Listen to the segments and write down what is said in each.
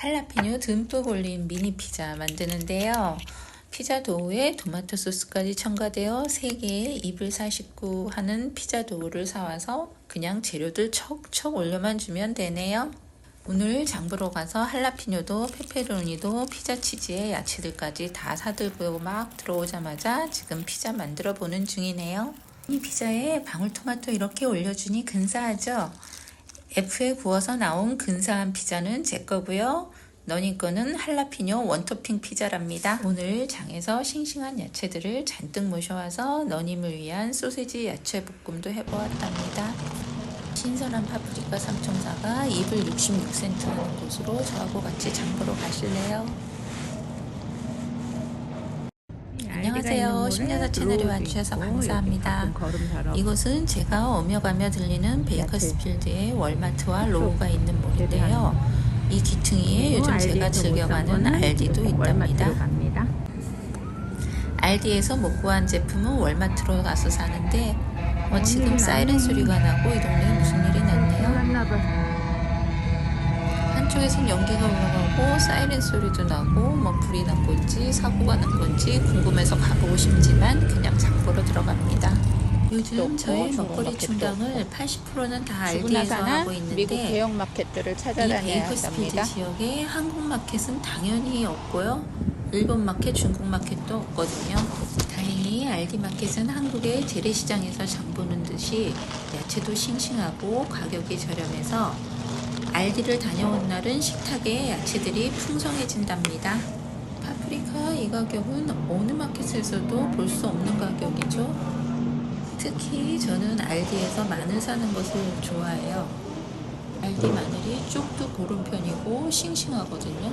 할라피뇨 듬뿍 올린 미니 피자 만드는데요. 피자 도우에 토마토 소스까지 첨가되어 3개의 입을 사십구 하는 피자 도우를 사와서 그냥 재료들 척척 올려만 주면 되네요. 오늘 장보러 가서 할라피뇨도 페페로니도 피자 치즈에 야채들까지 다 사들고 막 들어오자마자 지금 피자 만들어 보는 중이네요. 이 피자에 방울토마토 이렇게 올려주니 근사하죠? F에 구워서 나온 근사한 피자는 제 거고요. 너니 거는 할라피뇨 원토핑 피자랍니다. 오늘 장에서 싱싱한 야채들을 잔뜩 모셔와서 너님을 위한 소세지 야채 볶음도 해보았답니다. 신선한 파프리카 삼총사가 2불 66센트 하는 곳으로 저하고 같이 장 보러 가실래요? 안녕하세요. 심야사 채널에 와주셔서 감사합니다. 이곳은 제가 오며 가며 들리는 베이커스필드의 월마트와 로우가 있는 몰인데요. 이 기퉁이에 요즘 제가 즐겨가는 알디도 있답니다. 알디에서 못 구한 제품은 월마트로 가서 사는데 어, 지금 사이렌 소리가 나고 이 동네에 무슨 일이 났네요. 한쪽에선 연기가 올라가고 사이렌 소리도 나고 뭐 난 건지 사고가 난 건지 궁금해서 가보고 싶지만 그냥 장보러 들어갑니다. 요즘 저희 먹거리 충당을 80%는 다 알디에서 하고 미국 있는데 대형 마켓들을 이 찾아다녀야 합니다. 지역에 한국 마켓은 당연히 없고요. 일본 마켓, 중국 마켓도 없거든요. 다행히 알디 마켓은 한국의 재래시장에서 장 보는 듯이 야채도 싱싱하고 가격이 저렴해서 알디를 다녀온 날은 식탁에 야채들이 풍성해진답니다. 파프리카 이 가격은 어느 마켓에서도 볼 수 없는 가격이죠. 특히 저는 알디에서 마늘 사는 것을 좋아해요. 알디 마늘이 쪽도 고른 편이고 싱싱하거든요.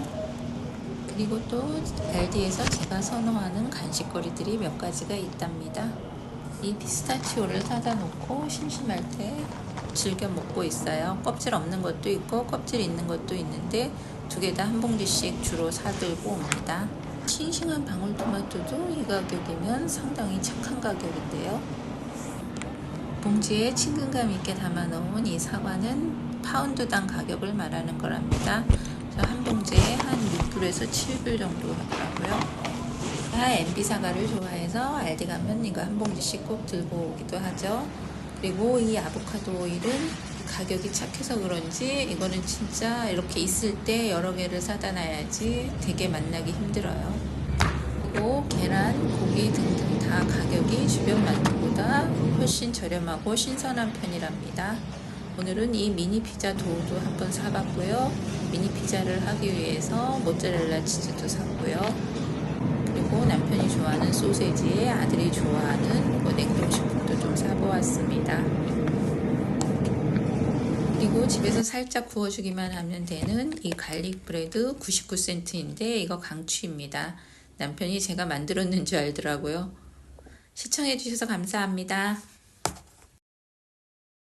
그리고 또 알디에서 제가 선호하는 간식거리들이 몇 가지가 있답니다. 이 피스타치오를 사다 놓고 심심할 때 즐겨 먹고 있어요. 껍질 없는 것도 있고 껍질 있는 것도 있는데 두 개 다 한 봉지씩 주로 사들고 옵니다. 싱싱한 방울토마토도 이 가격이면 상당히 착한 가격인데요. 봉지에 친근감 있게 담아 놓은 이 사과는 파운드당 가격을 말하는 거랍니다. 한 봉지에 한 6불에서 7불 정도 하더라고요. 다 MB 사과를 좋아해서 알디 가면 이거 한 봉지씩 꼭 들고 오기도 하죠. 그리고 이 아보카도 오일은 가격이 착해서 그런지 이거는 진짜 이렇게 있을 때 여러 개를 사다 놔야지 되게 만나기 힘들어요. 그리고 계란, 고기 등등 다 가격이 주변 마트보다 훨씬 저렴하고 신선한 편이랍니다. 오늘은 이 미니 피자 도우도 한번 사봤고요. 미니 피자를 하기 위해서 모짜렐라 치즈도 샀고요. 그리고 남편이 좋아하는 소세지에 아들이 좋아하는 뭐 냉동식품도 좀 사보았습니다. 그리고 집에서 살짝 구워주기만 하면 되는 이 갈릭 브레드 99센트인데 이거 강추입니다. 남편이 제가 만들었는 줄 알더라고요. 시청해주셔서 감사합니다.